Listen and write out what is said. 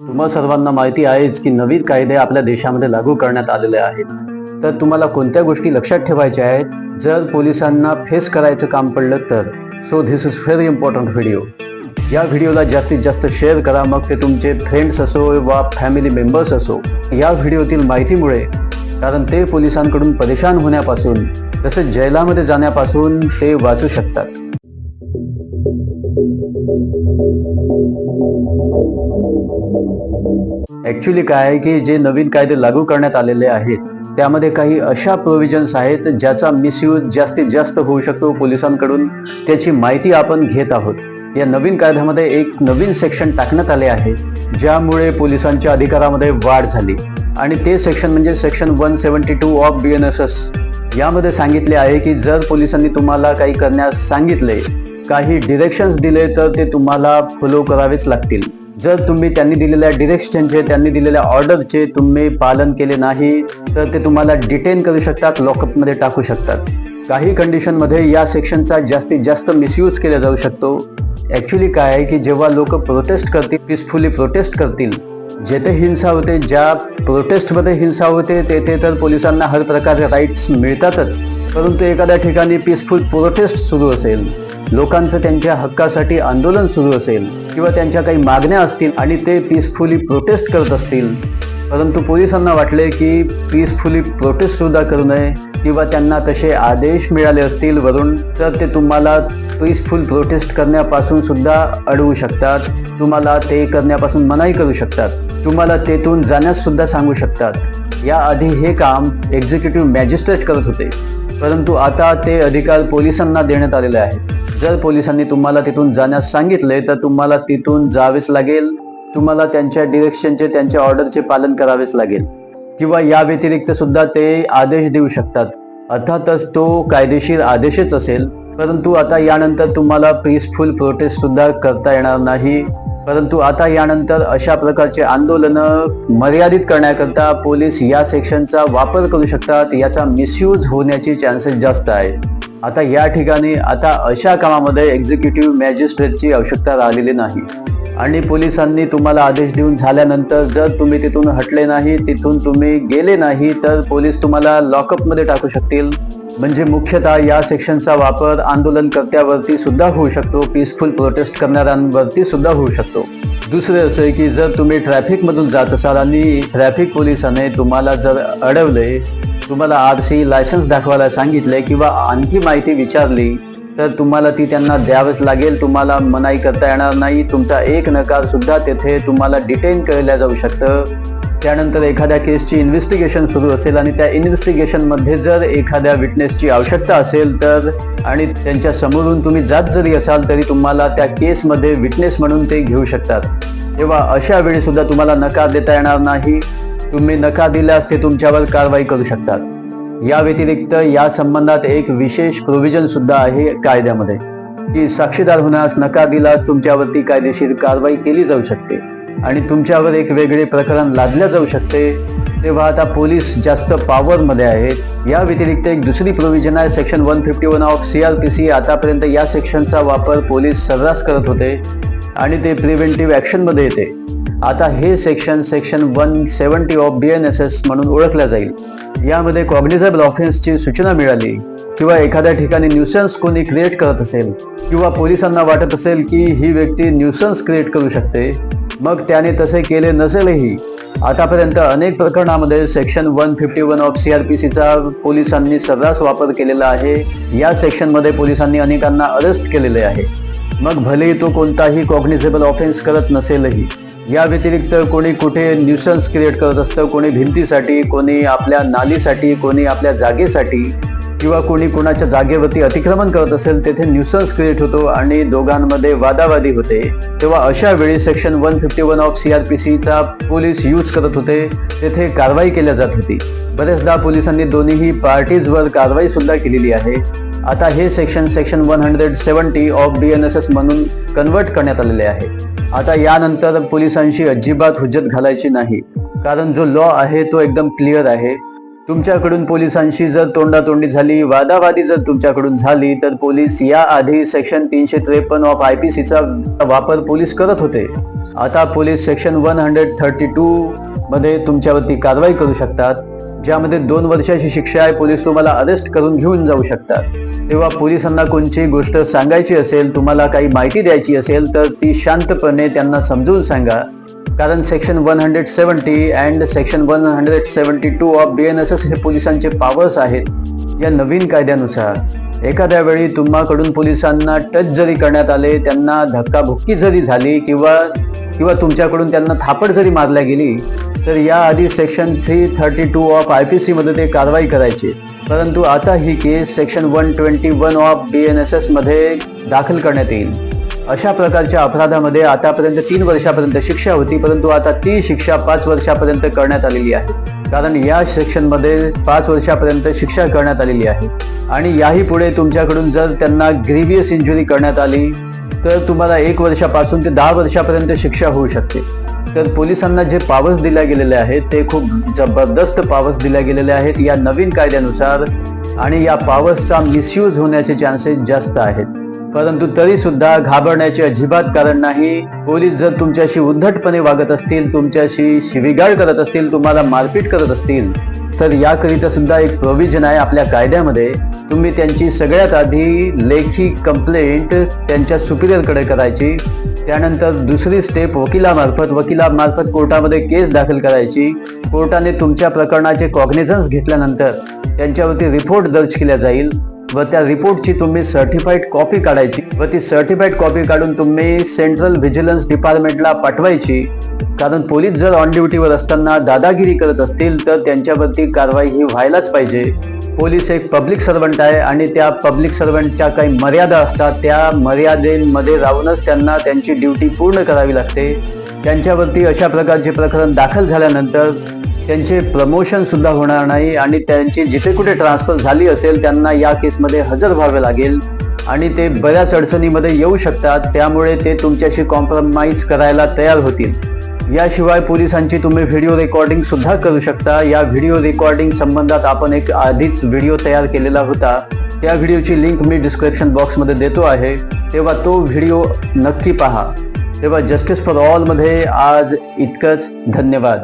तुम्हा सर्वांना माहिती आहेच की नवीन कायदे आपल्या देशामध्ये लागू करण्यात आलेले आहेत. तर तुम्हाला कोणत्या गोष्टी लक्षात ठेवायच्या आहेत? जर पोलिसांना फेस करायचं काम पडलं तर. So this is very important video या व्हिडिओला जास्तीत जास्त शेअर करा. मग ते तुमचे फ्रेंड्स असो वा फॅमिली मेंबर्स असो. या व्हिडिओतील माहितीमुळे. कारण ते पोलिसांकडून परेशान होण्यापासून तसेच जैलामध्ये जाण्यापासून ते वाचू शकतात. ॲक्च्युली काय आहे की जे नवीन कायदे लागू करण्यात आलेले आहेत त्यामध्ये काही अशा प्रोव्हिजन्स आहेत ज्याचा मिसयूज जास्तीत जास्त होऊ शकतो पोलिसांकडून. त्याची माहिती आपण घेत आहोत. या नवीन कायद्यामध्ये एक नवीन सेक्शन टाकण्यात आले आहे ज्यामुळे पोलिसांच्या अधिकारामध्ये वाढ झाली. आणि ते सेक्शन म्हणजे section one seventy two of B N S S यामध्ये सांगितले आहे की जर पोलिसांनी तुम्हाला काही करण्यास सांगितले काही डिरेक्शन्स दिले तर ते तुम्हाला फॉलो करावेच लागतील. जर तुम्ही त्यांनी दिलेल्या डिरेक्शनचे त्यांनी दिलेल्या ऑर्डरचे तुम्ही पालन केले नाही तर ते तुम्हाला डिटेन करू शकतात लॉकअपमध्ये टाकू शकतात. काही कंडिशनमध्ये या सेक्शनचा जास्तीत जास्त मिसयूज केला जाऊ शकतो. ॲक्च्युली काय आहे की जेव्हा लोक प्रोटेस्ट करतील पीसफुली प्रोटेस्ट करतील जेथे हिंसा होते ज्या प्रोटेस्टमध्ये हिंसा होते तेथे तर पोलिसांना हर प्रकारचे राईट्स मिळतातच. परंतु एखाद्या ठिकाणी पीसफुल प्रोटेस्ट सुरू असेल लोकांचं त्यांच्या हक्कासाठी आंदोलन सुरू असेल किंवा त्यांच्या काही मागण्या असतील आणि ते पीसफुली प्रोटेस्ट करत असतील परंतु पोलिसांना वाटले की पीसफुली प्रोटेस्ट सुद्धा करू नये किंवा त्यांना तसे आदेश मिळाले असतील वरून तर ते तुम्हाला पीसफुल प्रोटेस्ट करण्यापासून सुद्धा अडवू शकतात तुम्हाला ते करण्यापासून मनाई करू शकतात. तुम्हाला तेथून जाण्यास सुद्धा सांगू शकतात. याआधी हे काम एक्झिक्युटिव्ह मॅजिस्ट्रेट करत होते. परंतु आता ते अधिकार पोलिसांना देण्यात आलेले आहेत. जर पोलिसांनी तुम्हाला तिथून जाण्यास सांगितले तर तुम्हाला तिथून जावेच लागेल. तुम्हाला त्यांच्या डिरेक्शनचे त्यांच्या ऑर्डरचे पालन करावेच लागेल. किंवा या व्यतिरिक्त सुद्धा ते आदेश देऊ शकतात. अर्थातच तो कायदेशीर आदेशच असेल. परंतु आता यानंतर तुम्हाला पीसफुल प्रोटेस्ट सुद्धा करता येणार नाही. परंतु आता यानंतर अशा प्रकारचे आंदोलनं मर्यादित करण्याकरता पोलीस या सेक्शनचा वापर करू शकतात याचा मिसयूज होण्याची चान्सेस जास्त आहे आता या ठिकाणी आता अशा कामामध्ये एक्झिक्युटिव्ह मॅजिस्ट्रेटची आवश्यकता राहिलेली नाही. आणि पोलिसांनी तुम्हाला आदेश देऊन झाल्यानंतर जर तुम्ही तिथून हटले नाही तिथून तुम्ही गेले नाही तर पोलीस तुम्हाला लॉकअपमध्ये टाकू शकतील. म्हणजे मुख्यतः या सेक्शनचा वापर आंदोलनकर्त्यावरती सुद्धा होऊ शकतो पीसफुल प्रोटेस्ट करणाऱ्यांवरती सुद्धा होऊ शकतो. दुसरे असे की जर तुम्ही ट्रॅफिकमधून जात असाल आणि ट्रॅफिक पोलिसाने तुम्हाला जर अडवले तुम्हाला आर सी लायसन्स दाखवायला सांगितले किंवा आणखी माहिती विचारली तर तुम्हाला ती त्यांना द्यावंच लागेल. तुम्हाला मनाई करता येणार नाही. तुमचा एक नकार सुद्धा तेथे तुम्हाला डिटेन केल्या जाऊ शकतं. त्यानंतर एखाद्या केसची इन्व्हेस्टिगेशन सुरू असेल आणि त्या इन्व्हेस्टिगेशनमध्ये जर एखाद्या विटनेसची आवश्यकता असेल तर आणि त्यांच्या समोरून तुम्ही जात जरी असाल तरी तुम्हाला त्या केसमध्ये विटनेस म्हणून ते घेऊ शकतात. तेव्हा अशा वेळीसुद्धा तुम्हाला नकार देता येणार नाही. तुम्ही नकार दिल्यास ते तुमच्यावर कारवाई करू शकतात. या व्यतिरिक्त या संबंधात एक विशेष प्रोव्हिजन सुद्धा आहे कायद्यामध्ये की साक्षीदार होण्यास नकार दिल्यास तुमच्यावरती कायदेशीर कारवाई केली जाऊ शकते आणि तुमच्यावर एक वेगळे प्रकरण लादले जाऊ शकते तेव्हा आता पोलीस जास्त पॉवरमध्ये आहेत. या व्यतिरिक्त एक दुसरी प्रोव्हिजन आहे section one fifty one of C R P C आतापर्यंत या सेक्शनचा वापर पोलीस सर्रास करत होते आणि ते प्रिव्हेंटिव्ह ॲक्शनमध्ये येते. आता हे section section one seventy of B N S S म्हणून ओळखलं जाईल. यामध्ये कॉग्निझेबल ऑफेन्सची सूचना मिळाली. किंवा एखाद्या ठिकाणी न्यूसन्स कोणी क्रिएट करत असेल किंवा पोलिसांना वाटत असेल की ही व्यक्ती न्यूसन्स क्रिएट करू शकते मग त्याने तसे केले नसेलही. आतापर्यंत अनेक प्रकरणामध्ये section one fifty one of C R P सीचा पोलिसांनी सर्रास वापर केलेला आहे. या सेक्शनमध्ये पोलिसांनी अनेकांना अरेस्ट केलेले आहे. मग भलेही तो कोणताही कॉग्निझेबल ऑफेन्स करत नसेलही या व्यतिरिक्त कोणी कुठे न्यूसन्स क्रिएट करत असतं कोणी भिंतीसाठी कोणी आपल्या नालीसाठी कोणी आपल्या जागेसाठी किंवा कोणी कोणाच्या जागेवरती अतिक्रमण करत असेल तेथे न्यूसन्स क्रिएट होतो आणि दोघांमध्ये वादावादी होते. तेव्हा अशा वेळी section one fifty one of C R P सीचा पोलीस यूज करत होते. तेथे कारवाई केल्या जात होती. बरेचदा पोलिसांनी दोन्हीही पार्टीजवर कारवाई सुद्धा केलेली आहे. आता हे section section one hundred seventy of B N S S म्हणून कन्वर्ट करण्यात आलेले आहे. आता यानंतर पोलिसांशी अजिबात हुज्जत घालायची नाही. कारण जो लॉ आहे तो एकदम क्लिअर आहे. तुमच्याकडून पोलिसांशी जर तोंडातोंडी झाली वादावादी जर तुमच्याकडून झाली तर पोलीस या आधी सेक्शन तीनशे त्रेपन्न ऑफ आय पी सीचा वापर पोलीस करत होते. आता police section one hundred thirty two मध्ये तुमच्यावरती कारवाई करू शकतात. ज्यामध्ये दोन वर्षाची शिक्षा आहे पोलीस तुम्हाला अरेस्ट करून घेऊन जाऊ शकतात. तेव्हा पोलिसांना कोणची गोष्ट सांगायची असेल तुम्हाला काही माहिती द्यायची असेल तर ती शांतपणे त्यांना समजून सांगा. कारण section one hundred seventy and section one hundred seventy two of B N S S हे पोलिसांचे पावर्स आहेत या नवीन कायद्यानुसार. एखाद्या वेळी तुम्हाकडून पोलिसांना टच जरी करण्यात आले त्यांना धक्काबुक्की जरी झाली किंवा किंवा तुमच्याकडून त्यांना थापड जरी मारल्या गेली तर याआधी section three thirty two of I P सीमध्ये ते कारवाई करायची. परंतु आता ही case section one twenty one of B N S एसमध्ये दाखल करण्यात येईल. अशा प्रकारच्या अपराधामध्ये आतापर्यंत तीन वर्षापर्यंत शिक्षा होती परंतु आता ती शिक्षा पाच वर्षापर्यंत करण्यात आलेली आहे. कारण या सेक्शनमध्ये पाच वर्षापर्यंत शिक्षा करण्यात आलेली आहे. आणि याही पुढे तुमच्याकडून जर त्यांना ग्रीवियस इंजुरी करण्यात आली तर तुम्हाला एक वर्षापासून ते दहा वर्षापर्यंत शिक्षा होऊ शकते. तर पोलिसांना जे पावर्स दिल्या गेलेले आहेत ते खूप जबरदस्त पावर्स दिल्या गेलेले आहेत. या नवीन कायद्यानुसार आणि या पावर्सचा मिसयूज होण्याचे चान्सेस जास्त आहेत. परंतु तरी सुद्धा घाबरण्याचे अजिबात कारण नाही. पोलीस जर तुमच्याशी उद्धटपणे वागत असतील तुमच्याशी शिवीगाळ करत असतील तुम्हाला मारपीट करत असतील तर याकरिता सुद्धा एक प्रोव्हिजन आहे आपल्या कायद्यामध्ये. तुम्ही त्यांची सगळ्यात आधी लेखी कंप्लेंट त्यांच्या सुपिरियरकडे करायची. त्यानंतर दुसरी स्टेप वकिलामार्फत. वकिलामार्फत कोर्टामध्ये केस दाखल करायची. कोर्टाने तुमच्या प्रकरणाचे कॉग्निझन्स घेतल्यानंतर त्यांच्यावरती रिपोर्ट दर्ज केला जाईल व त्या रिपोर्टची तुम्ही सर्टिफाईड कॉपी काढायची व ती सर्टिफाईड कॉपी काढून तुम्ही सेंट्रल व्हिजिलन्स डिपार्टमेंटला पाठवायची. कारण पोलीस जर ऑन ड्युटीवर असताना दादागिरी करत असतील तर त्यांच्यावरती कारवाई ही व्हायलाच पाहिजे. पोलीस एक पब्लिक सर्वंट आहे आणि त्या पब्लिक सर्वंटच्या काही मर्यादा असतात. त्या मर्यादेमध्ये राहूनच त्यांना त्यांची ड्युटी पूर्ण करावी लागते. त्यांच्यावरती अशा प्रकारचे प्रकरण दाखल झाल्यानंतर त्यांचे प्रमोशनसुद्धा होणार नाही आणि त्यांची जिथे कुठे ट्रान्सफर झाली असेल त्यांना या केसमध्ये हजर व्हावे लागेल आणि ते बऱ्याच अडचणीमध्ये येऊ शकतात. त्यामुळे ते तुमच्याशी कॉम्प्रोमाइज करायला तयार होतील. याशिवाय पोलिसांची तुम्ही व्हिडिओ रेकॉर्डिंग सुद्धा करू शकता. या व्हिडिओ रेकॉर्डिंग संबंधात आपण एक आधीच व्हिडिओ तयार केलेला होता. त्या व्हिडिओची लिंक मी डिस्क्रिप्शन बॉक्समध्ये देतो आहे. तेव्हा तो व्हिडिओ नक्की पहा. तेव्हा जस्टिस फॉर ऑलमध्ये आज इतकंच. धन्यवाद.